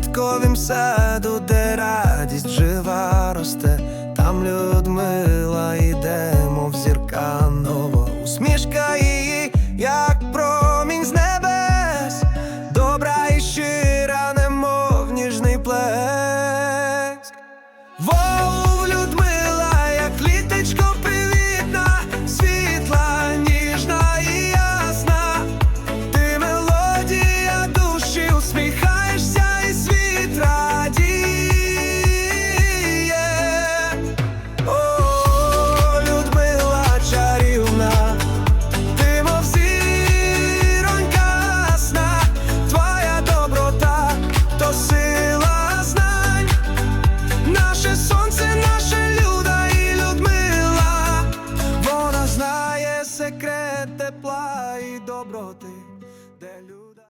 квітковім саду, де радість жива росте, там Людмила йде, мов зірка нова, усмішка її, як промінь з небес, добра і щира, немов ніжний плеск. тепла і доброти, де люди.